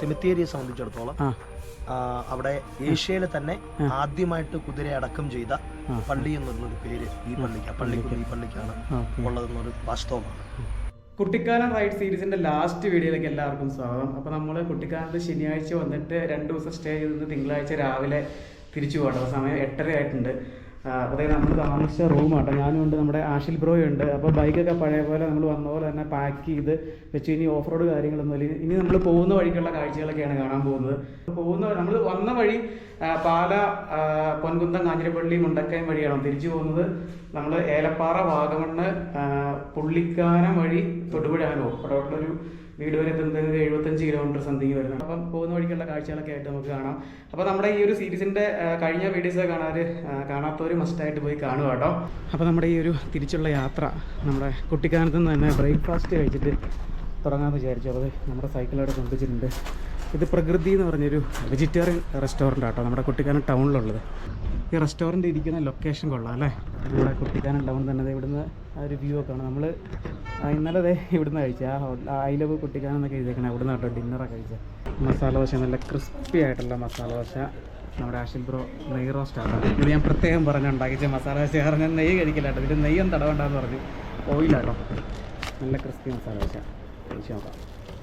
സെമിത്തേരിയെ സംബന്ധിച്ചിടത്തോളം അവിടെ ഏഷ്യയിലെ തന്നെ ആദ്യമായിട്ട് കുതിരയെ അടക്കം ചെയ്ത പള്ളി എന്നുള്ളൊരു പേര് ഈ പള്ളിക്ക് പള്ളിക്ക് ഈ പള്ളിക്കാണ് ഉള്ളതെന്നൊരു വാസ്തവമാണ്. കുട്ടിക്കാലം റൈഡ് സീരീസിന്റെ ലാസ്റ്റ് വീഡിയോയിലേക്ക് എല്ലാവർക്കും സ്വാഗതം. അപ്പോൾ നമ്മൾ കുട്ടിക്കാലത്ത് ശനിയാഴ്ച വന്നിട്ട് രണ്ട് ദിവസം സ്റ്റേ ചെയ്തിരുന്ന് തിങ്കളാഴ്ച രാവിലെ തിരിച്ചു പോകണം. സമയം എട്ടര ആയിട്ടുണ്ട് അതായത് നമ്മൾ താമസിച്ച ഞാനും ഉണ്ട് നമ്മുടെ ആഷിൽ ബ്രോ ഉണ്ട്. അപ്പോൾ ബൈക്കൊക്കെ പഴയ പോലെ നമ്മൾ വന്ന പോലെ തന്നെ പാക്ക് ചെയ്ത് വെച്ച്. ഇനി ഓഫ് റോഡ് കാര്യങ്ങളൊന്നും ഇല്ല ഇനി നമ്മൾ പോകുന്ന വഴിക്കുള്ള കാഴ്ചകളൊക്കെയാണ് കാണാൻ പോകുന്നത്. പോകുന്ന നമ്മൾ വന്ന വഴി പാല പൊൻകുന്തം കാഞ്ഞിരപ്പള്ളി മുണ്ടക്കയം വഴിയാണ് തിരിച്ചു പോകുന്നത്. നമ്മൾ ഏലപ്പാറ വാഗമണ്ണ് പുള്ളിക്കാനം വഴി തൊടുപുഴ അങ്ങനെ പോകും അവിടെ ഒരു വീട് വരെ എത്തുന്നത് എഴുപത്തഞ്ച് കിലോമീറ്റർ സംതിങ് വരുന്നത് അപ്പം പോകുന്ന വഴിക്കുള്ള കാഴ്ചകളൊക്കെ ആയിട്ട് നമുക്ക് കാണാം. അപ്പോൾ നമ്മുടെ ഈ ഒരു സീരീസിന്റെ കഴിഞ്ഞ വീഡിയോസ് കാണാൻ കാണാത്തവർ മസ്റ്റായിട്ട് പോയി കാണുക കേട്ടോ. അപ്പോൾ നമ്മുടെ ഈ ഒരു തിരിച്ചുള്ള യാത്ര നമ്മുടെ കുട്ടിക്കാനത്ത് നിന്ന് തന്നെ ബ്രേക്ക്ഫാസ്റ്റ് കഴിച്ചിട്ട് തുടങ്ങാമെന്ന് വിചാരിച്ചു. അത് നമ്മുടെ സൈക്കിളവിടെ കൊണ്ടുവച്ചിട്ടുണ്ട്. ഇത് പ്രകൃതി എന്ന് പറഞ്ഞൊരു വെജിറ്റേറിയൻ റെസ്റ്റോറന്റ് ആട്ടോ നമ്മുടെ കുട്ടിക്കാനം ടൗണിലുള്ളത് ഈ റെസ്റ്റോറന്റ് ഇരിക്കുന്ന ലൊക്കേഷൻ കൊള്ളാം അല്ലേ? ഇവിടെ കുട്ടിക്കാനം ടൗൺ തന്നെ ഇവിടുന്ന് ആ ഒരു വ്യൂ ഒക്കെ ആണ് നമ്മൾ ഇന്നലെ അതെ ഇവിടുന്ന് കഴിച്ചത് ആ ഹോട്ടൽ ഐ ലവ് കുട്ടിക്കാനം എന്നൊക്കെ എഴുതിയേക്കണേ. ഇവിടുന്ന് കേട്ടോ ഡിന്നറൊക്കെ കഴിച്ച. മസാല ദോശ നല്ല ക്രിസ്പി ആയിട്ടുള്ള മസാല ദോശ. നമ്മുടെ ആഷിൽ ബ്രോ നെയ് റോസ്റ്റാണ് ആണ് ഇത് ഞാൻ പ്രത്യേകം പറഞ്ഞു ഉണ്ടാക്കിച്ച മസാല ദോശ കാരണം ഞാൻ നെയ്യ് കഴിക്കില്ല കേട്ടോ. ഇതിൽ നെയ്യും തടവണ്ടെന്ന് പറഞ്ഞു. ഓയിലാട്ടോ നല്ല ക്രിസ്പി മസാല ദോശ. കഴിച്ച് നോക്കാം.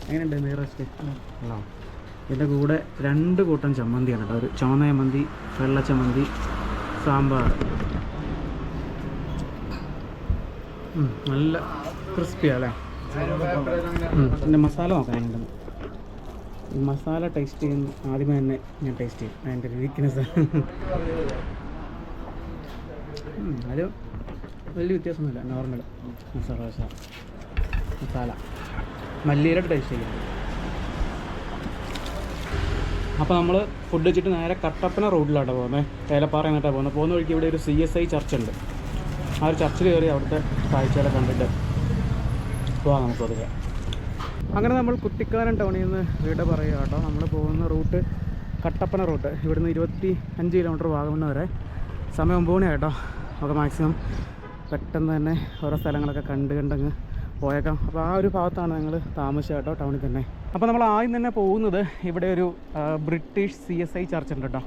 എങ്ങനെയുണ്ട് നെയ് റോസ്റ്റ് കൊള്ളാം ഇതിന്റെ കൂടെ രണ്ട് കൂട്ടം ചമ്മന്തിയാണ് കേട്ടോ. ഒരു ചുവന്ന ചമ്മന്തി വെള്ള ചമ്മന്തി സാമ്പാർ. നല്ല ക്രിസ്പിയാണ് അല്ലേ പിന്നെ മസാല നോക്കാം എങ്ങനെയുണ്ടെന്ന് ഈ മസാല ടേസ്റ്റ് ചെയ്യുന്ന ആദ്യമേ തന്നെ ഞാൻ ടേസ്റ്റ് ചെയ്യും. അതിന്റെ ഒരു വീക്ക്നെസ് അത് വലിയ വ്യത്യാസമൊന്നുമില്ല. നോർമൽ മസാല ദോശ മസാല. മല്ലിയിലോട്ട് ടേസ്റ്റ് ചെയ്യും. അപ്പോൾ നമ്മൾ ഫുഡ് വെച്ചിട്ട് നേരെ കട്ടപ്പന റോഡിലാണ് പോകുന്നത് ഏലപ്പാറ എന്നിട്ടാണ് പോകുന്നത് പോകുന്ന വഴിക്ക് ഇവിടെ ഒരു സി എസ് ഐ ചർച്ച് ഉണ്ട്. ആ ഒരു ചർച്ചിൽ കയറി അവിടുത്തെ കാഴ്ചകളെ കണ്ടിട്ട് പോകാം നമുക്ക് അതിൽ അങ്ങനെ നമ്മൾ കുട്ടിക്കാനം ടൗണിൽ നിന്ന് വീട് പറയുക കേട്ടോ. നമ്മൾ പോകുന്ന റൂട്ട് കട്ടപ്പന റൂട്ട് ഇവിടുന്ന് ഇരുപത്തി അഞ്ച് കിലോമീറ്റർ വാഗമണ് വരെ സമയം ഒമ്പത് മണി കേട്ടോ നമുക്ക് മാക്സിമം പെട്ടെന്ന് തന്നെ ഓരോ സ്ഥലങ്ങളൊക്കെ കണ്ട് കണ്ടങ്ങ് പോയേക്കാം. അപ്പോൾ ആ ഒരു ഭാഗത്താണ് ഞങ്ങൾ താമസിച്ചത് കേട്ടോ ടൗണിൽ തന്നെ. അപ്പോൾ നമ്മൾ ആദ്യം തന്നെ പോകുന്നത് ഇവിടെ ഒരു British C S I church ഉണ്ട് കേട്ടോ.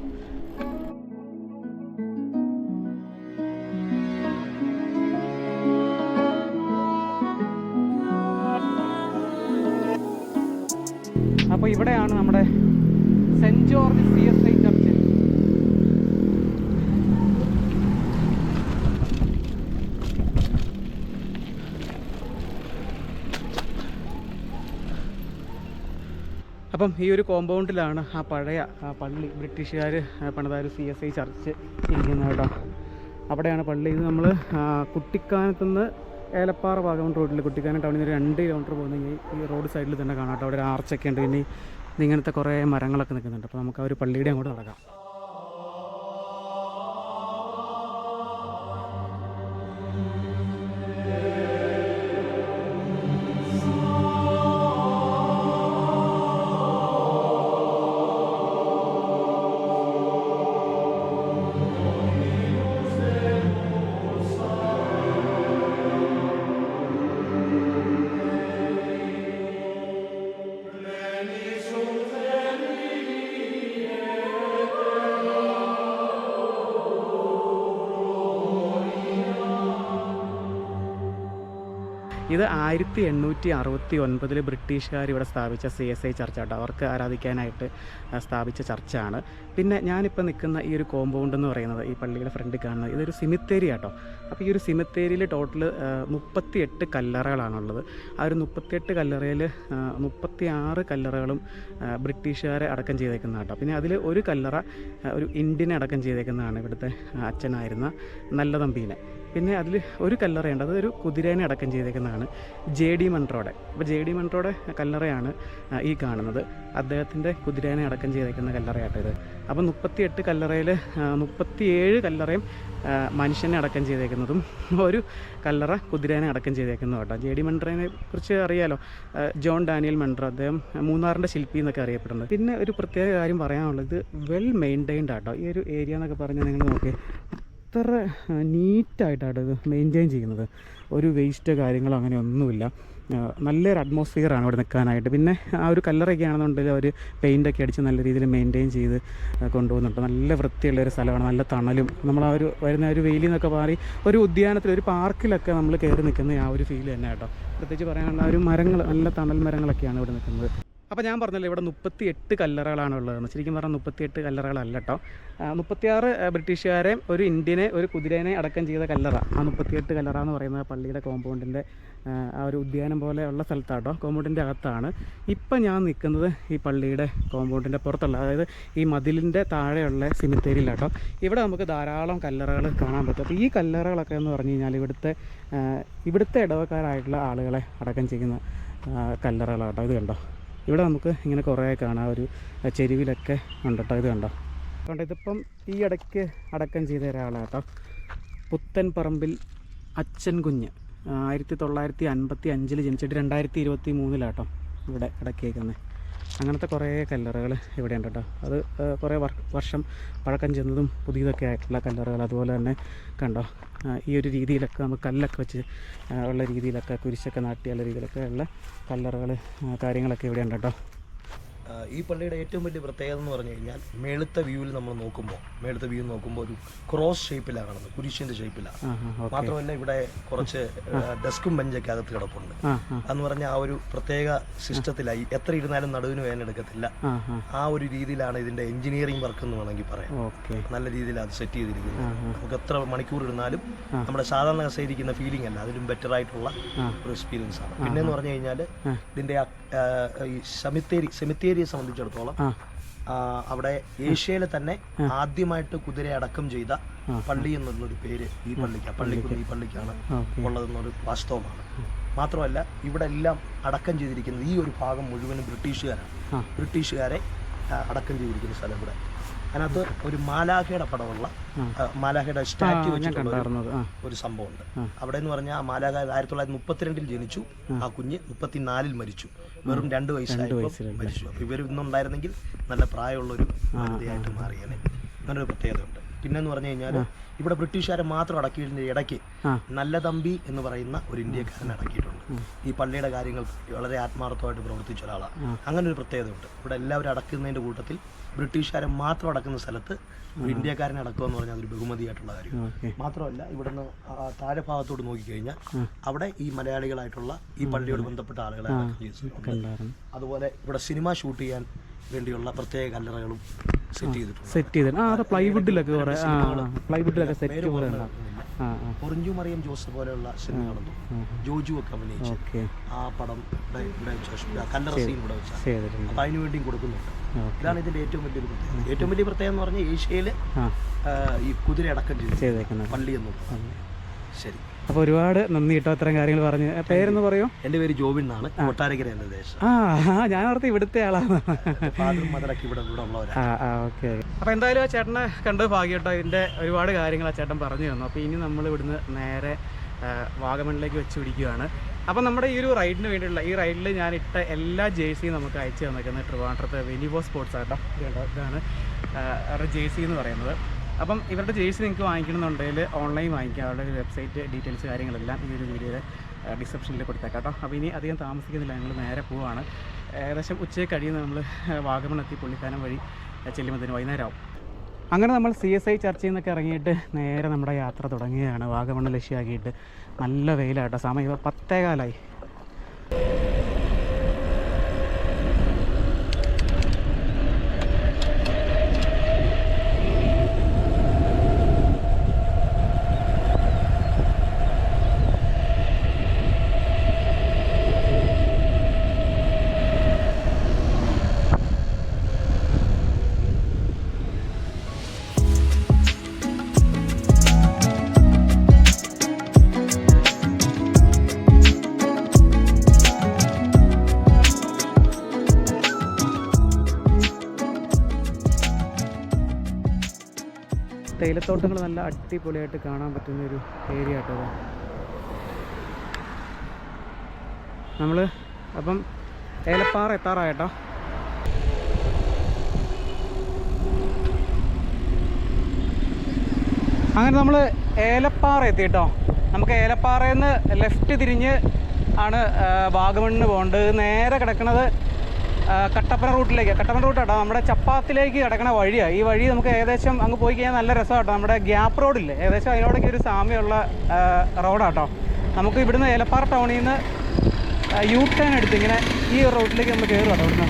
അപ്പോൾ ഇവിടെയാണ് നമ്മുടെ സെന്റ് ജോർജ് സി എസ് അപ്പം ഈ ഒരു കോമ്പൗണ്ടിലാണ് ആ പഴയ ആ പള്ളി. ബ്രിട്ടീഷുകാർ പണിതായൊരു സി എസ് ഐ ചർച്ച് ഇരിക്കുന്നത് കേട്ടോ. അവിടെയാണ് പള്ളി. ഇത് നമ്മൾ കുട്ടിക്കാനത്തുനിന്ന് ഏലപ്പാറ ഭാഗം റോഡിൽ കുട്ടിക്കാനം ടൗണിൽ നിന്ന് രണ്ട് കിലോമീറ്റർ പോകുന്ന ഈ ഈ റോഡ് സൈഡിൽ തന്നെ കാണാം കേട്ടോ. അവിടെ ഒരു ആർച്ചൊക്കെ ഉണ്ട്. പിന്നെ ഇങ്ങനത്തെ കുറേ മരങ്ങളൊക്കെ നിൽക്കുന്നുണ്ട്. അപ്പോൾ നമുക്ക് ആ ഒരു പള്ളിയുടെ അങ്ങോട്ട് നടക്കാം. ഇത് ആയിരത്തി എണ്ണൂറ്റി അറുപത്തി ഒൻപതിൽ ബ്രിട്ടീഷുകാർ ഇവിടെ സ്ഥാപിച്ച സി എസ് ഐ ചർച്ചാട്ടോ അവർക്ക് ആരാധിക്കാനായിട്ട് സ്ഥാപിച്ച ചർച്ചാണ്. പിന്നെ ഞാനിപ്പോൾ നിൽക്കുന്ന ഈ ഒരു കോമ്പൗണ്ട് എന്ന് പറയുന്നത് ഈ പള്ളിയുടെ ഫ്രണ്ടിൽ കാണുന്നത് ഇതൊരു സിമിത്തേരി ആട്ടോ. അപ്പോൾ ഈ ഒരു സിമിത്തേരിയിൽ ടോട്ടൽ മുപ്പത്തി എട്ട് കല്ലറകളാണുള്ളത്. ആ ഒരു മുപ്പത്തിയെട്ട് കല്ലറയിൽ മുപ്പത്തി ആറ് കല്ലറകളും ബ്രിട്ടീഷുകാരെ അടക്കം ചെയ്തേക്കുന്ന കേട്ടോ പിന്നെ അതിൽ ഒരു കല്ലറ ഒരു ഇന്ത്യനെ അടക്കം ചെയ്തേക്കുന്നതാണ് ഇവിടുത്തെ അച്ഛനായിരുന്ന നല്ല തമ്പീനെ പിന്നെ അതിൽ ഒരു കല്ലറയുണ്ട്. അതൊരു കുതിരേനെ അടക്കം ചെയ്തേക്കുന്നതാണ് ജെ ഡി മൺട്രോടെ അപ്പോൾ ജെ ഡി മൺട്രോടെ കല്ലറയാണ് ഈ കാണുന്നത്. അദ്ദേഹത്തിന്റെ കുതിരേനെ അടക്കം ചെയ്തേക്കുന്ന കല്ലറയാട്ടോ ഇത്. അപ്പോൾ മുപ്പത്തിയെട്ട് കല്ലറയിൽ മുപ്പത്തിയേഴ് കല്ലറയും മനുഷ്യനെ അടക്കം ചെയ്തേക്കുന്നതും ഒരു കല്ലറ കുതിരേനെ അടക്കം ചെയ്തേക്കുന്നതും കേട്ടോ ജെ ഡി മൺട്രോനെ കുറിച്ച് അറിയാലോ? ജോൺ ഡാനിയൽ മൺട്രോ അദ്ദേഹം മൂന്നാറിന്റെ ശില്പി എന്നൊക്കെ അറിയപ്പെടുന്നത്. പിന്നെ ഒരു പ്രത്യേക കാര്യം പറയാനുള്ളത് വെൽ മെയിന്റൈൻഡ് ആട്ടോ. ഈ ഒരു ഏരിയ എന്നൊക്കെ പറഞ്ഞാൽ നിങ്ങൾ നോക്കി അത്ര നീറ്റായിട്ടാണ് ഇത് മെയിന്റെയിൻ ചെയ്യുന്നത്. ഒരു വേസ്റ്റ് കാര്യങ്ങളോ അങ്ങനെ ഒന്നുമില്ല. നല്ലൊരു അറ്റ്മോസ്ഫിയറാണ് ഇവിടെ നിൽക്കാനായിട്ട്. പിന്നെ ആ ഒരു കല്ലറൊക്കെ ആണെന്നുണ്ടെങ്കിൽ അവർ പെയിന്റൊക്കെ അടിച്ച് നല്ല രീതിയിൽ മെയിന്റെയിൻ ചെയ്ത് കൊണ്ടുപോകുന്നുണ്ട്. നല്ല വൃത്തിയുള്ള ഒരു സ്ഥലമാണ്. നല്ല തണലും. നമ്മൾ ആ ഒരു വരുന്ന ഒരു വെയിലിൽ നിന്നൊക്കെ മാറി ഒരു ഉദ്യാനത്തിൽ ഒരു പാർക്കിലൊക്കെ നമ്മൾ കയറി നിൽക്കുന്ന ആ ഒരു ഫീൽ തന്നെ കേട്ടോ. പ്രത്യേകിച്ച് പറയാനുള്ള ഒരു മരങ്ങൾ നല്ല തണൽ മരങ്ങളൊക്കെയാണ് ഇവിടെ നിൽക്കുന്നത്. അപ്പോൾ ഞാൻ പറഞ്ഞല്ലോ ഇവിടെ മുപ്പത്തി എട്ട് കല്ലറകളാണ് ഉള്ളതെന്ന് ശരിക്കും പറഞ്ഞാൽ മുപ്പത്തി എട്ട് കല്ലറകളല്ല കേട്ടോ മുപ്പത്തിയാറ് ബ്രിട്ടീഷുകാരെ ഒരു ഇന്ത്യനെ ഒരു കുതിരേനെ അടക്കം ചെയ്ത കല്ലറ. ആ മുപ്പത്തിയെട്ട് കല്ലറ എന്ന് പറയുന്നത് പള്ളിയുടെ കോമ്പൗണ്ടിന്റെ ആ ഒരു ഉദ്യാനം പോലെയുള്ള ഉള്ള സ്ഥലത്താട്ടോ കോമ്പൗണ്ടിന്റെ അകത്താണ്. ഇപ്പം ഞാൻ നിൽക്കുന്നത് ഈ പള്ളിയുടെ കോമ്പൗണ്ടിന്റെ പുറത്തുള്ള അതായത് ഈ മതിലിന്റെ താഴെയുള്ള സിമിത്തേരിയിലാട്ടോ ഇവിടെ നമുക്ക് ധാരാളം കല്ലറകൾ കാണാൻ പറ്റും. അപ്പോൾ ഈ കല്ലറകളൊക്കെ എന്ന് പറഞ്ഞു കഴിഞ്ഞാൽ ഇവിടുത്തെ ഇവിടുത്തെ ഇടവക്കാരായിട്ടുള്ള ആളുകളെ അടക്കം ചെയ്യുന്ന കല്ലറകളാട്ടോ ഇത് കണ്ടോ? ഇവിടെ നമുക്ക് ഇങ്ങനെ കുറേ കാണാം. ഒരു ചെരുവിലൊക്കെ ഉണ്ട് കേട്ടോ ഇത് കണ്ടോ? കണ്ടോ? ഇതിപ്പം ഈ ഇടയ്ക്ക് അടക്കം ചെയ്ത ഒരാളാണ് കേട്ടോ പുത്തൻ പറമ്പിൽ അച്ഛൻ കുഞ്ഞ്. ആയിരത്തി തൊള്ളായിരത്തി അൻപത്തി അഞ്ചിൽ ജനിച്ചിട്ട് രണ്ടായിരത്തി ഇരുപത്തി മൂന്നിലാട്ടോ ഇവിടെ ഇടക്കേക്കുന്നത് അങ്ങനത്തെ കുറേ കല്ലറകൾ ഇവിടെ ഉണ്ട് കേട്ടോ. അത് കുറേ വർഷം പഴക്കം ചെന്നതും പുതിയതൊക്കെ ആയിട്ടുള്ള കല്ലറകൾ അതുപോലെ തന്നെ കണ്ടോ? ഈ ഒരു രീതിയിലൊക്കെ നമുക്ക് കല്ലൊക്കെ വെച്ച് ഉള്ള രീതിയിലൊക്കെ കുരിശൊക്കെ നാട്ടിയുള്ള രീതിയിലൊക്കെ ഉള്ള കല്ലറകൾ കാര്യങ്ങളൊക്കെ ഇവിടെ ഉണ്ട് കേട്ടോ. ഈ പള്ളിയുടെ ഏറ്റവും വലിയ പ്രത്യേകത എന്ന് പറഞ്ഞു കഴിഞ്ഞാൽ മേളുത്ത വ്യൂവിൽ നമ്മൾ നോക്കുമ്പോൾ മേളുത്ത വ്യൂ നോക്കുമ്പോൾ ഒരു ക്രോസ് ഷേപ്പിലാണ് കാണുന്നത് കുരിശിന്റെ ഷേപ്പിലാണ് മാത്രമല്ല ഇവിടെ കുറച്ച് ഡെസ്കും ബെഞ്ചൊക്കെ അകത്ത് കിടപ്പുണ്ട്. എന്ന് പറഞ്ഞാൽ ആ ഒരു പ്രത്യേക സിസ്റ്റത്തിലായി എത്ര ഇരുന്നാലും നടുവിന് വേനെടുക്കത്തില്ല ആ ഒരു രീതിയിലാണ് ഇതിന്റെ എഞ്ചിനീയറിംഗ് വർക്ക് എന്ന് വേണമെങ്കിൽ പറയാം. നല്ല രീതിയിൽ അത് സെറ്റ് ചെയ്തിരിക്കുന്നത്. നമുക്ക് എത്ര മണിക്കൂർ ഇരുന്നാലും നമ്മുടെ സാധാരണ കസേരിക്കുന്ന ഫീലിംഗ് അല്ല അതിലും ബെറ്റർ ആയിട്ടുള്ള ഒരു എക്സ്പീരിയൻസ് ആണ്. പിന്നെ എന്ന് പറഞ്ഞു കഴിഞ്ഞാൽ ഇതിന്റെ ഈ സെമിത്തേരി സെമിത്തേരി സെമിത്തേരിയെ സംബന്ധിച്ചിടത്തോളം അവിടെ ഏഷ്യയിലെ തന്നെ ആദ്യമായിട്ട് കുതിരയെ അടക്കം ചെയ്ത പള്ളി എന്നുള്ളൊരു പേര് ഈ പള്ളിക്ക് പള്ളിക്കുന്ന് ഈ പള്ളിക്കാണ് ഉള്ളതെന്നൊരു വാസ്തവമാണ്. മാത്രമല്ല ഇവിടെ എല്ലാം അടക്കം ചെയ്തിരിക്കുന്നത് ഈ ഒരു ഭാഗം മുഴുവനും ബ്രിട്ടീഷുകാരാണ്. ബ്രിട്ടീഷുകാരെ അടക്കം ചെയ്തിരിക്കുന്ന സ്ഥലം ഇവിടെ. അതിനകത്ത് ഒരു മാലാഖയുടെ പടമുള്ള മാലാഖയുടെ സ്റ്റാറ്റ്യൂ വെച്ചിട്ടുള്ള ഒരു- ഒരു സംഭവമുണ്ട്. അവിടെ എന്ന് പറഞ്ഞാൽ ആ മാലാഖ ആയിരത്തി തൊള്ളായിരത്തി മുപ്പത്തിരണ്ടിൽ ജനിച്ചു. ആ. കുഞ്ഞ് മുപ്പത്തിനാലിൽ മരിച്ചു. വെറും രണ്ട് വയസ്സായപ്പോൾ മരിച്ചു. ഇവർ ഇന്നുണ്ടായിരുന്നെങ്കിൽ നല്ല പ്രായമുള്ളൊരു വനിതയായിട്ട് മാറിയേനെ. അങ്ങനൊരു പ്രത്യേകതയുണ്ട്. പിന്നെന്ന് പറഞ്ഞു കഴിഞ്ഞാൽ ഇവിടെ ബ്രിട്ടീഷുകാരെ മാത്രം അടക്കിയതിന്റെ ഇടയ്ക്ക്. നല്ല തമ്പി എന്ന് പറയുന്ന ഒരു ഇന്ത്യക്കാരനെ അടക്കിയിട്ടുണ്ട്. ഈ പള്ളിയുടെ കാര്യങ്ങൾ വളരെ ആത്മാർത്ഥമായിട്ട് പ്രവർത്തിച്ച ഒരാളാണ്. അങ്ങനെ ഒരു പ്രത്യേകതയുണ്ട്. ഇവിടെ എല്ലാവരും അടക്കുന്നതിന്റെ കൂട്ടത്തിൽ ബ്രിട്ടീഷുകാരെ മാത്രം അടക്കുന്ന സ്ഥലത്ത് ഒരു ഇന്ത്യക്കാരനെ അടക്കുക എന്ന് പറഞ്ഞാൽ അതൊരു ബഹുമതിയായിട്ടുള്ള കാര്യം മാത്രമല്ല ഇവിടുന്ന് താഴെ ഭാഗത്തോട്ട് നോക്കിക്കഴിഞ്ഞാൽ അവിടെ ഈ മലയാളികളായിട്ടുള്ള ഈ പള്ളിയോട് ബന്ധപ്പെട്ട ആളുകളെ അതുപോലെ ഇവിടെ സിനിമ ഷൂട്ട് ചെയ്യാൻ വേണ്ടിയുള്ള പ്രത്യേക കല്ലറകളും സെറ്റ് ചെയ്തിട്ടുണ്ട് ആ അത് പ്ലൈവുഡിലൊക്കെ കുറെ ആ പ്ലൈവുഡിലൊക്കെ സെറ്റ് പോലെ പൊറിഞ്ചു മറിയം ജോസ് പോലെയുള്ള സിനിമകളൊന്നും. ജോജു ഒക്കെ അഭിനയിച്ച് ആ പടം ഇവിടെ ഇവിടെ വെച്ച ഷൂട്ട് ആ കല്ലറ സീൻ ഇവിടെ വെച്ചാൽ ചെയ്തിട്ടുണ്ട്. അപ്പം അതിനു വേണ്ടിയും കൊടുക്കുന്നുണ്ട്. ഇതാണ് ഇതിന്റെ ഏറ്റവും വലിയ പ്രത്യേകത. ഏറ്റവും വലിയ പ്രത്യേകത എന്ന് പറഞ്ഞാൽ ഏഷ്യയിൽ ഈ കുതിര അടക്കം ചെയ്തു. ചെയ്തേക്കുന്നത്. പള്ളി എന്നുള്ളത്. ശരി. അപ്പോൾ ഒരുപാട് നന്ദി കേട്ടോ അത്തരം കാര്യങ്ങൾ പറഞ്ഞ്. പേരെന്ന് പറയോ? എന്റെ പേര് ജോബിൻ എന്നാണ്. കൊട്ടാരക്കര എന്റെ ദേശം. ആ ഞാൻ ഓർത്ത് ഇവിടുത്തെ ആളാണ്. ഇവിടെ ആ ആ ഓക്കെ. അപ്പോൾ എന്തായാലും ആ ചേട്ടനെ കണ്ട് ഭാഗ്യം കേട്ടോ. ഇതിന്റെ ഒരുപാട് കാര്യങ്ങൾ ആ ചേട്ടൻ പറഞ്ഞു തന്നു. അപ്പോൾ ഇനി നമ്മൾ ഇവിടുന്ന് നേരെ വാഗമണിലേക്ക് വെച്ച് പിടിക്കുകയാണ്. അപ്പോൾ നമ്മുടെ ഈ ഒരു റൈഡിന് വേണ്ടിയിട്ടുള്ള ഈ റൈഡിൽ ഞാൻ ഇട്ട എല്ലാ ജേഴ്സിയും നമുക്ക് അയച്ചു തന്നിരിക്കുന്നത് ട്രിവാൻഡ്രത്ത് വെനിവോ സ്പോർട്സ് ആട്ടോ ഇത് ഇതാണ് അവരുടെ ജേഴ്സി എന്ന് പറയുന്നത്. അപ്പം ഇവരുടെ ജേഴ്സി നിങ്ങൾക്ക് വാങ്ങിക്കണമെന്നുണ്ടെങ്കിൽ ഓൺലൈൻ വാങ്ങിക്കാം. അവരുടെ വെബ്സൈറ്റ് ഡീറ്റെയിൽസ് കാര്യങ്ങളെല്ലാം ഈ ഒരു വീഡിയോയുടെ ഡിസ്ക്രിപ്ഷനിൽ കൊടുത്തേക്കാം കേട്ടോ. അപ്പോൾ ഇനി അധികം താമസിക്കുന്നില്ല. ഞങ്ങൾ നേരെ പോവാണ്. ഏകദേശം ഉച്ചയ്ക്ക് കഴിയുന്ന നമ്മൾ വാഗമൺ എത്തി പുള്ളിക്കാനം വഴി ചെല്ലുമ്പോൾ വൈകുന്നേരം ആവും. അങ്ങനെ നമ്മൾ സി എസ് ഐ ചർച്ചയിൽ നിന്നൊക്കെ ഇറങ്ങിയിട്ട് നേരെ നമ്മുടെ യാത്ര തുടങ്ങുകയാണ്. വാഗമണ് ലക്ഷ്യമാക്കിയിട്ട് നല്ല വെയിലാട്ടോ. സമയം ഇപ്പോൾ പത്തേകാലായി. തേയിലത്തോട്ടങ്ങൾ നല്ല അടിപൊളിയായിട്ട് കാണാൻ പറ്റുന്ന ഒരു ഏരിയ കേട്ടോ. നമ്മൾ അപ്പം ഏലപ്പാറ എത്താറായിട്ടോ. അങ്ങനെ നമ്മൾ ഏലപ്പാറ എത്തി കേട്ടോ നമുക്ക് ഏലപ്പാറയിൽ നിന്ന് ലെഫ്റ്റ് തിരിഞ്ഞ് ആണ് വാഗമണ്ണിന് പോകേണ്ടത്. നേരെ കിടക്കുന്നത് കട്ടപ്പന റൂട്ടിലേക്ക്. കട്ടപ്പന റൂട്ട് കേട്ടോ നമ്മുടെ ചപ്പാത്തിലേക്ക് കിടക്കണ വഴിയാണ് ഈ വഴി നമുക്ക് ഏകദേശം അങ്ങ് പോയി കഴിഞ്ഞാൽ നല്ല രസമാണ് നമ്മുടെ ഗ്യാപ്പ് റോഡില്ലേ ഏകദേശം അതിനോടൊക്കെ ഒരു സാമ്യമുള്ള റോഡാട്ടോ. നമുക്ക് ഇവിടുന്ന് ഏലപ്പാറ ടൗണിൽ നിന്ന് യു ടേൺ എടുത്ത് ഇങ്ങനെ ഈ റോഡിലേക്ക് നമ്മൾ കയറും കേട്ടോ ഇവിടുന്ന്.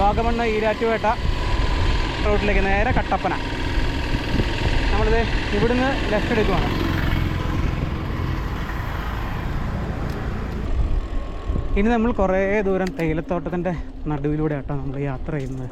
വാഗമണ്ണ് ഈരാറ്റുപേട്ട റോഡിലേക്ക് നേരെ കട്ടപ്പന. നമ്മളിത് ഇവിടുന്ന് ലെഫ്റ്റ് എടുക്കുവാണ്. ഇനി നമ്മൾ കുറേ ദൂരം തേയിലത്തോട്ടത്തിന്റെ നടുവിലൂടെ ആട്ടോ നമ്മൾ യാത്ര ചെയ്യുന്നത്.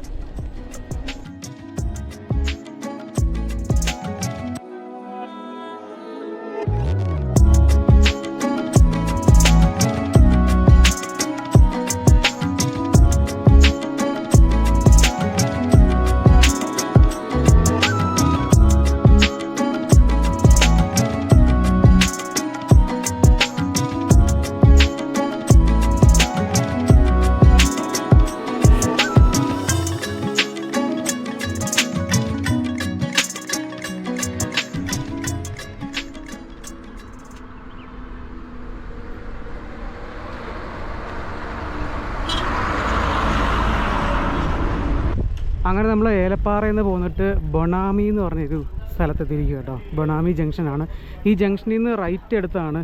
അങ്ങനെ നമ്മൾ ഏലപ്പാറയിൽ നിന്ന് പോന്നിട്ട് ബൊണാമി എന്ന് പറഞ്ഞൊരു സ്ഥലത്തെത്തിയിരിക്കും കേട്ടോ ബൊണാമി ജംഗ്ഷനാണ്. ഈ ജംഗ്ഷനിൽ നിന്ന് റൈറ്റ് എടുത്താണ്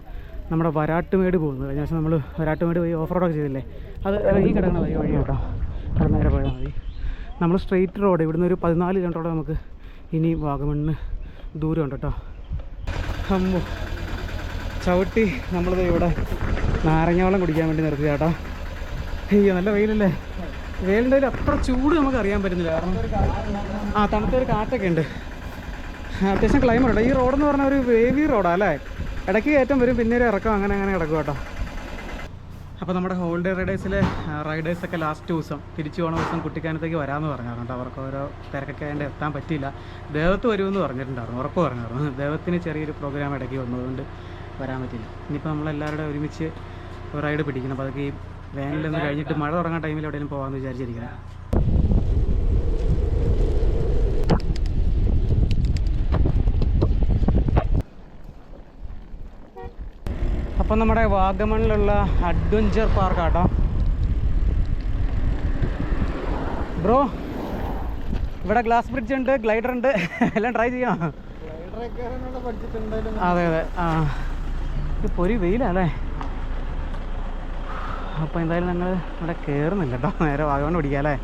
നമ്മുടെ വരാട്ടുമേട് പോകുന്നത്. കഴിഞ്ഞ ദിവസം നമ്മൾ വരാട്ടുമേട് പോയി ഓഫ് റോഡൊക്കെ ചെയ്തില്ലേ? അത് ഈ കിടക്കുന്ന വഴി വഴി കേട്ടോ. അവിടെ നേരെ പോയാൽ മതി. നമ്മൾ സ്ട്രെയിറ്റ് റോഡ് ഇവിടുന്ന് ഒരു പതിനാല് കിലോമീറ്ററോടെ നമുക്ക് ഇനി വാഗമണ്ണിന് ദൂരമുണ്ട് കേട്ടോ അമ്മോ ചവിട്ടി നമ്മളിത് ഇവിടെ നാരങ്ങാവെള്ളം കുടിക്കാൻ വേണ്ടി നിർത്തി ചേട്ടാ അയ്യോ നല്ല വെയിലല്ലേ? ഒരു അത്ര ചൂട് നമുക്ക് അറിയാൻ പറ്റുന്നില്ല. കാരണം ആ തണുത്തൊരു കാറ്റൊക്കെ ഉണ്ട്. അത്യാവശ്യം ക്ലൈമറ്റ് ഈ റോഡെന്ന് പറഞ്ഞാൽ ഒരു വേവി റോഡാണ് അല്ലേ? ഇടയ്ക്ക് കയറ്റം വരും പിന്നെ ഒരു ഇറക്കം അങ്ങനെ അങ്ങനെ കിടക്കും കേട്ടോ. അപ്പോൾ നമ്മുടെ ഹോളിഡേ റൈഡേഴ്സിലെ റൈഡേഴ്സൊക്കെ ലാസ്റ്റ് ദിവസം തിരിച്ചു പോകണ ദിവസം കുട്ടിക്കാനത്തേക്ക് വരാമെന്ന് പറഞ്ഞായിരുന്നു അവർക്ക് ഓരോ തിരക്കൊക്കെ അതിന്റെ എത്താൻ പറ്റിയില്ല. ദേവത്ത് വരുമെന്ന് പറഞ്ഞിട്ടുണ്ടായിരുന്നു ഉറപ്പ് പറഞ്ഞായിരുന്നു ദേവത്തിന് ചെറിയൊരു പ്രോഗ്രാം ഇടയ്ക്ക് വന്നതുകൊണ്ട് വരാൻ പറ്റില്ല ഇനിയിപ്പോൾ നമ്മളെല്ലാവരുടെ ഒരുമിച്ച് റൈഡ് പിടിക്കണം. അപ്പോൾ അതൊക്കെ ഈ വേനലൊന്ന് കഴിഞ്ഞിട്ട് മഴ തുടങ്ങാൻ ടൈമിൽ എവിടെയെങ്കിലും പോകാമെന്ന് വിചാരിച്ചിരിക്കുന്നത് അപ്പം നമ്മുടെ വാഗമണിലുള്ള അഡ്വഞ്ചർ പാർക്ക് ആട്ടോ. ബ്രോ ഇവിടെ ഗ്ലാസ് ബ്രിഡ്ജ് ഉണ്ട് ഗ്ലൈഡർ ഉണ്ട് എല്ലാം ട്രൈ ചെയ്യാം? അതെ അതെ. ആ. ഇത് പൊരി വെയിലല്ലേ അപ്പോൾ എന്തായാലും ഞങ്ങൾ ഇവിടെ കയറുന്നില്ല കേട്ടോ. നേരെ വാഗമൺ പിടിക്കാം അല്ലേ?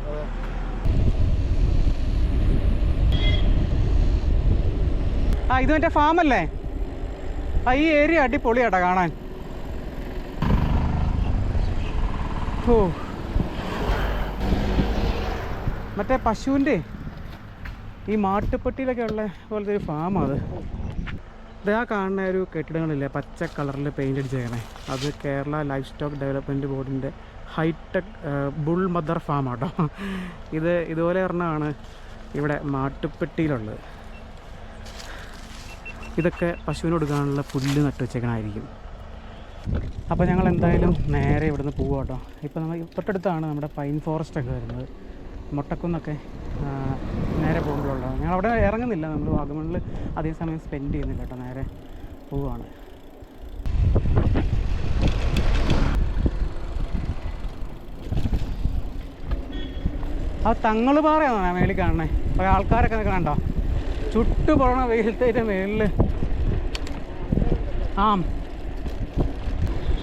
ആ ഇത് മറ്റേ ഫാമല്ലേ ആ ഈ ഏരിയ അടിപൊളിയാട്ടോ കാണാൻ. ഓ. മറ്റേ പശുവിന്റെ ഈ മാട്ടുപ്പെട്ടിയിലൊക്കെ ഉള്ള പോലത്തെ ഒരു ഫാമാണ് അത്. ഇത് ആ കാണുന്ന ഒരു കെട്ടിടങ്ങളില്ലേ പച്ച കളറിൽ പെയിന്റ് അടിച്ചേക്കണേ. അത് കേരള ലൈഫ് സ്റ്റോക്ക് ഡെവലപ്മെന്റ് ബോർഡിന്റെ ഹൈടെക് ബുൾ മദർ ഫാം ആട്ടോ. ഇത് ഇതുപോലെ ഒരെണ്ണമാണ് ഇവിടെ മാട്ടുപ്പെട്ടിയിലുള്ളത്. ഇതൊക്കെ പശുവിന് കൊടുക്കാനുള്ള പുല്ല് നട്ട് വെച്ചേക്കണായിരിക്കും. അപ്പോൾ ഞങ്ങൾ എന്തായാലും നേരെ ഇവിടുന്ന് പോവുക കേട്ടോ. ഇപ്പോൾ നമ്മൾ തൊട്ടടുത്താണ് നമ്മുടെ പൈൻ ഫോറസ്റ്റ് ഒക്കെ വരുന്നത്. മുട്ടക്കുന്നൊക്കെ നേരെ പോകുമ്പോഴുള്ളത് ഞങ്ങൾ അവിടെ ഇറങ്ങുന്നില്ല. നമ്മൾ വാഗമണിൽ അധികം സമയം സ്പെൻഡ് ചെയ്യുന്നില്ല കേട്ടോ. നേരെ പോവുകയാണ് ആ തങ്ങൾ പാറയാണ് മേളിൽ കാണണേ അപ്പോൾ ആൾക്കാരൊക്കെ നിൽക്കണുണ്ടോ ചുട്ടു പോണ വെയിലത്തേന്റെ മേളിൽ ആ.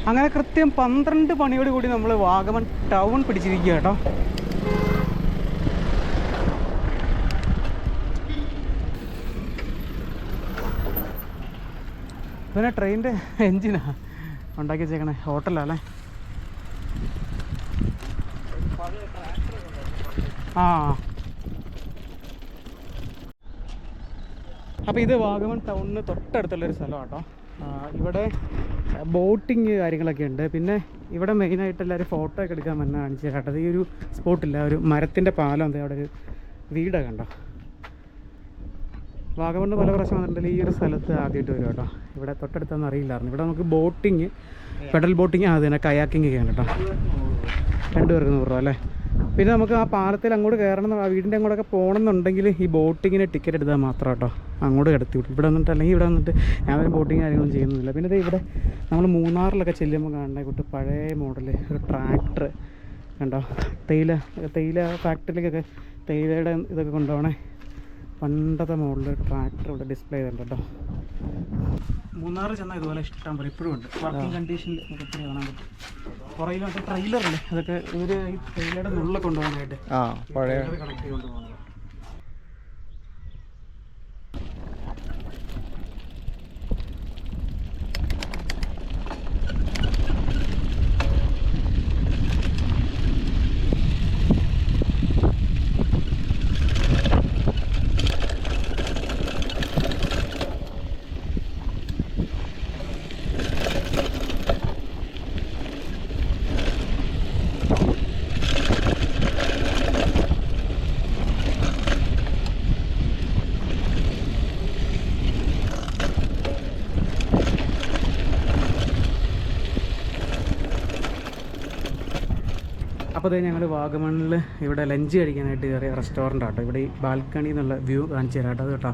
അങ്ങനെ കൃത്യം പന്ത്രണ്ട് പണിയോട് കൂടി നമ്മൾ വാഗമൺ ടൗൺ പിടിച്ചിരിക്കുക കേട്ടോ. പിന്നെ ട്രെയിനിന്റെ എൻജിനാ ഉണ്ടാക്കി വെച്ചേക്കണേ ഹോട്ടലല്ലേ ആ. അപ്പോൾ ഇത് വാഗമൺ ടൗണിന് തൊട്ടടുത്തുള്ളൊരു സ്ഥലമാണ് കേട്ടോ ഇവിടെ ബോട്ടിങ് കാര്യങ്ങളൊക്കെ ഉണ്ട്. പിന്നെ ഇവിടെ മെയിനായിട്ട് എല്ലാവരും ഫോട്ടോ ഒക്കെ എടുക്കാൻ വന്ന കാണിച്ചു കേട്ടോ. ഈ ഒരു സ്പോട്ടില്ല ഒരു മരത്തിന്റെ പാലം എന്താ അവിടെ ഒരു വീടൊക്കെ കണ്ടോ? വാഗമൺ പല പ്രാവശ്യം വന്നിട്ടുണ്ടെങ്കിൽ ഈ ഒരു സ്ഥലത്ത് ആദ്യമായിട്ട് വരും കേട്ടോ. ഇവിടെ തൊട്ടടുത്തൊന്നും അറിയില്ലായിരുന്നു. ഇവിടെ നമുക്ക് ബോട്ടിങ് പെഡൽ ബോട്ടിങ് അത് തന്നെ കയാക്കിങ് ചെയ്യാൻ കേട്ടോ. രണ്ടുപേർക്ക് നൂറ് രൂപ അല്ലേ? പിന്നെ നമുക്ക് ആ പാലത്തിൽ അങ്ങോട്ട് കയറണം ആ വീടിന്റെ അങ്ങോട്ടൊക്കെ പോകണമെന്നുണ്ടെങ്കിൽ ഈ ബോട്ടിങ്ങിന് ടിക്കറ്റ് എടുത്താൽ മാത്രം കേട്ടോ. അങ്ങോട്ട് കിടത്തി വിട്ടു. ഇവിടെ വന്നിട്ട് അല്ലെങ്കിൽ ഇവിടെ വന്നിട്ട് ഞാൻ ബോട്ടിങ് കാര്യങ്ങളൊന്നും ചെയ്യുന്നില്ല. പിന്നെ ദേ ഇവിടെ നമ്മൾ മൂന്നാറിലൊക്കെ ചെല്ലുമ്പോൾ കാണുന്ന കൂട്ട് പഴയ മോഡൽ ഒരു ട്രാക്ടർ കണ്ടോ? തേയില തേയില ഫാക്ടറിയിലേക്കൊക്കെ തേയിലയുടെ ഇതൊക്കെ കൊണ്ടുപോകണേ. പണ്ടത്തെ മോഡൽ ട്രാക്ടർ ഇവിടെ ഡിസ്പ്ലേ ചെയ്തിട്ടുണ്ട് കേട്ടോ. മൂന്നാറ് ചെന്നാൽ ഇതുപോലെ ഇഷ്ടം പോലെ ഇപ്പോഴും ഉണ്ട്. വർക്കിംഗ് കണ്ടീഷനിൽ നമുക്ക് ഒത്തിരി കാണാൻ പറ്റും. മറ്റേ ട്രെയിലറല്ലേ അതൊക്കെ ഇവർ ഈ ട്രെയിലറുടെ നുള്ളിൽ കൊണ്ടുപോകാനായിട്ട് കണക്ട് ചെയ്തുകൊണ്ട് പോകുന്നത്. അപ്പോൾ അതേ ഞങ്ങൾ വാഗമണ്ണിൽ ഇവിടെ ലഞ്ച് കഴിക്കാനായിട്ട് കയറിയ റെസ്റ്റോറന്റ് ആട്ടോ. ഇവിടെ ഈ ബാൽക്കണി എന്നുള്ള വ്യൂ കാണിച്ചു തരാം കേട്ടോ അത് കേട്ടോ.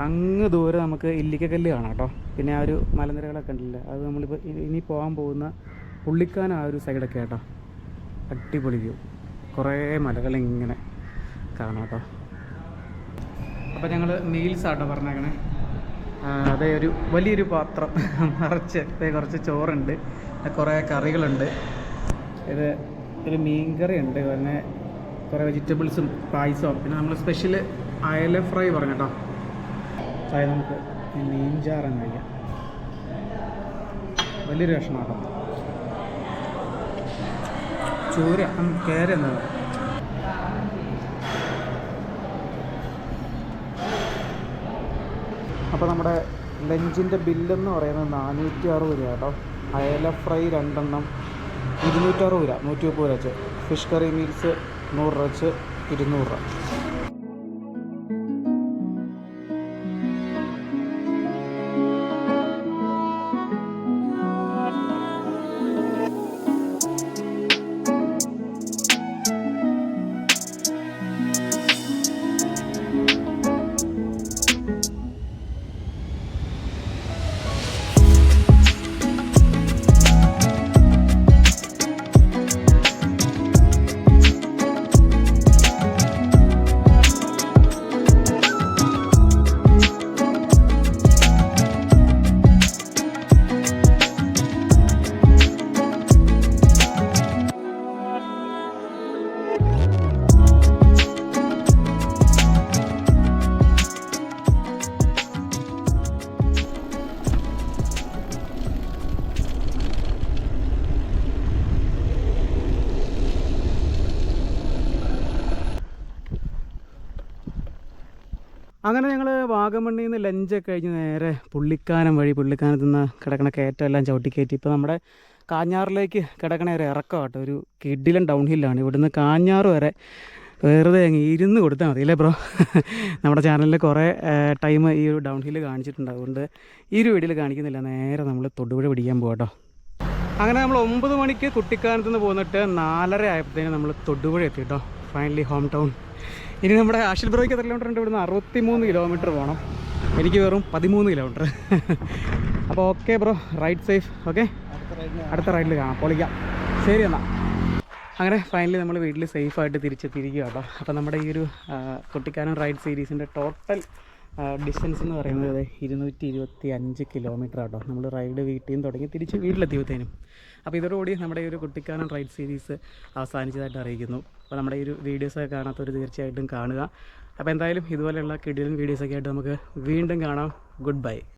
അങ്ങ് ദൂരെ നമുക്ക് ഇല്ലിക്കക്കല്ല് കാണാം കേട്ടോ. പിന്നെ ആ ഒരു മലനിരകളൊക്കെ ഉണ്ടല്ലോ അത് നമ്മളിപ്പോൾ ഇനി- പോകാൻ പോകുന്ന പുള്ളിക്കാൻ ആ ഒരു സൈഡൊക്കെ കേട്ടോ അടിപൊളി വ്യൂ. കുറേ മലകൾ ഇങ്ങനെ കാണാം കേട്ടോ. അപ്പോൾ ഞങ്ങൾ മീൽസ് ആട്ടോ പറഞ്ഞേക്കണേ. അതേ ഒരു വലിയൊരു പാത്രം. നിറച്ച് കുറച്ച് ചോറുണ്ട് കുറേ കറികളുണ്ട്. ഇത് ഒരു മീൻകറി ഉണ്ട്. പിന്നെ കുറേ വെജിറ്റബിൾസും പായസവും. പിന്നെ നമ്മൾ സ്പെഷ്യൽ അയല ഫ്രൈ പറഞ്ഞു കേട്ടോ അതായത് നമുക്ക് മീൻ ചാറൻ കഴിക്കാം. വലിയൊരു കഷ്ണം കേട്ടോ ചൂര കേര എന്നത് അപ്പോൾ നമ്മുടെ ലഞ്ചിന്റെ ബില്ലെന്ന് പറയുന്നത് നാനൂറ്റി അറുപത് രൂപ കേട്ടോ. അയല ഫ്രൈ രണ്ടെണ്ണം. ഇരുന്നൂറ്ററുപത് രൂപ. നൂറ്റി മുപ്പത് രൂപ വെച്ച്. ഫിഷ് കറി മീൽസ് നൂറ് രൂപ വെച്ച്. ഇരുന്നൂറ് രൂപ. അങ്ങനെ ഞങ്ങൾ വാഗമണ്ണിൽ നിന്ന് ലഞ്ചൊക്കെ കഴിഞ്ഞ് നേരെ പുള്ളിക്കാനം വഴി പുള്ളിക്കാനത്ത് നിന്ന് കിടക്കണ കയറ്റം എല്ലാം ചവിട്ടി കയറ്റി ഇപ്പോൾ നമ്മുടെ കാഞ്ഞാറിലേക്ക് കിടക്കണ ഒരു ഇറക്കം കേട്ടോ ഒരു കിഡിലൻ ഡൗൺ ഹില്ലാണ് ഇവിടുന്ന് കാഞ്ഞാറ് വരെ വെറുതെ അങ്ങ് ഇരുന്ന് കൊടുത്താൽ മതി അല്ലേ ബ്രോ? നമ്മുടെ ചാനലിൽ കുറേ ടൈം ഈ ഒരു ഡൗൺ ഹില്ല് കാണിച്ചിട്ടുണ്ട്. അതുകൊണ്ട് ഈ ഒരു വീഡിയോയിൽ കാണിക്കുന്നില്ല. നേരെ നമ്മൾ തൊടുപുഴ പിടിക്കാൻ പോകട്ടോ അങ്ങനെ നമ്മൾ ഒമ്പത് മണിക്ക് കുട്ടിക്കാനത്ത് നിന്ന് പോന്നിട്ട് നാലര ആയപ്പോഴത്തേനും നമ്മൾ തൊടുപുഴ എത്തി കേട്ടോ ഫൈനലി ഹോം ടൗൺ ഇനി നമ്മുടെ ആഷിൽ ബ്രോയ്ക്ക് എത്ര കിലോമീറ്റർ ഉണ്ട് ഇവിടുന്ന് അറുപത്തി മൂന്ന് കിലോമീറ്റർ പോകണം എനിക്ക് വെറും പതിമൂന്ന് കിലോമീറ്റർ അപ്പോൾ okay bro ride safe okay അടുത്ത റൈഡിൽ കാണാം. പൊളിക്കാം. ശരി എന്നാൽ അങ്ങനെ ഫൈനലി നമ്മൾ വീട്ടിൽ സേഫായിട്ട് തിരിച്ചെത്തിയിരിക്കുക കേട്ടോ അപ്പോൾ നമ്മുടെ ഈ ഒരു കുട്ടിക്കാനം റൈഡ് സീരീസിന്റെ ടോട്ടൽ ഡിസ്റ്റൻസ് എന്ന് പറയുന്നത് ഇരുന്നൂറ്റി ഇരുപത്തി അഞ്ച് കിലോമീറ്റർ ആട്ടോ നമ്മൾ റൈഡ് വീട്ടിൽ നിന്ന് തുടങ്ങി തിരിച്ച് വീട്ടിലെത്തിയപ്പോഴത്തേനും. അപ്പോൾ ഇതോടുകൂടി നമ്മുടെ ഈ ഒരു കുട്ടിക്കാനം റൈഡ് സീരീസ് അവസാനിച്ചതായിട്ട് അറിയിക്കുന്നു. അപ്പോൾ നമ്മുടെ ഈ ഒരു വീഡിയോസൊക്കെ കാണാത്തവർ തീർച്ചയായിട്ടും കാണുക. അപ്പോൾ എന്തായാലും ഇതുപോലെയുള്ള കിടിലൻ വീഡിയോസൊക്കെ ആയിട്ട് നമുക്ക് വീണ്ടും കാണാം. Good bye